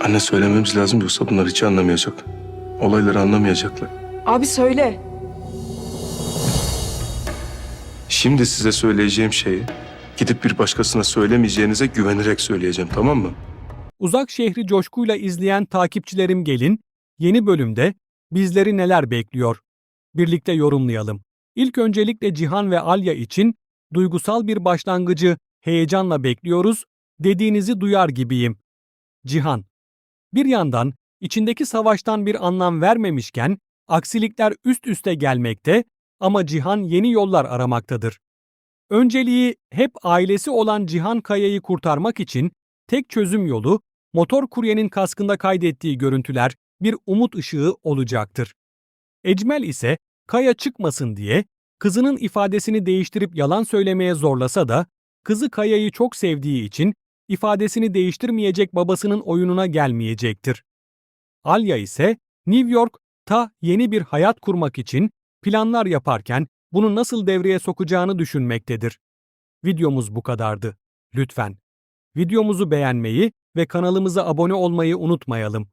Anne söylememiz lazım yoksa bunlar hiç anlamayacak. Olayları anlamayacaklar. Abi söyle. Şimdi size söyleyeceğim şeyi gidip bir başkasına söylemeyeceğinize güvenerek söyleyeceğim tamam mı? Uzak şehri coşkuyla izleyen takipçilerim gelin, yeni bölümde bizleri neler bekliyor? Birlikte yorumlayalım. İlk öncelikle Cihan ve Alya için duygusal bir başlangıcı heyecanla bekliyoruz, dediğinizi duyar gibiyim. Cihan Bir yandan içindeki savaştan bir anlam vermemişken aksilikler üst üste gelmekte ama Cihan yeni yollar aramaktadır. Önceliği hep ailesi olan Cihan Kaya'yı kurtarmak için tek çözüm yolu motor kuryenin kaskında kaydettiği görüntüler bir umut ışığı olacaktır. Ecmel ise Kaya çıkmasın diye kızının ifadesini değiştirip yalan söylemeye zorlasa da kızı Kaya'yı çok sevdiği için ifadesini değiştirmeyecek babasının oyununa gelmeyecektir. Alya ise New York'ta yeni bir hayat kurmak için planlar yaparken bunu nasıl devreye sokacağını düşünmektedir. Videomuz bu kadardı. Lütfen videomuzu beğenmeyi ve kanalımıza abone olmayı unutmayalım.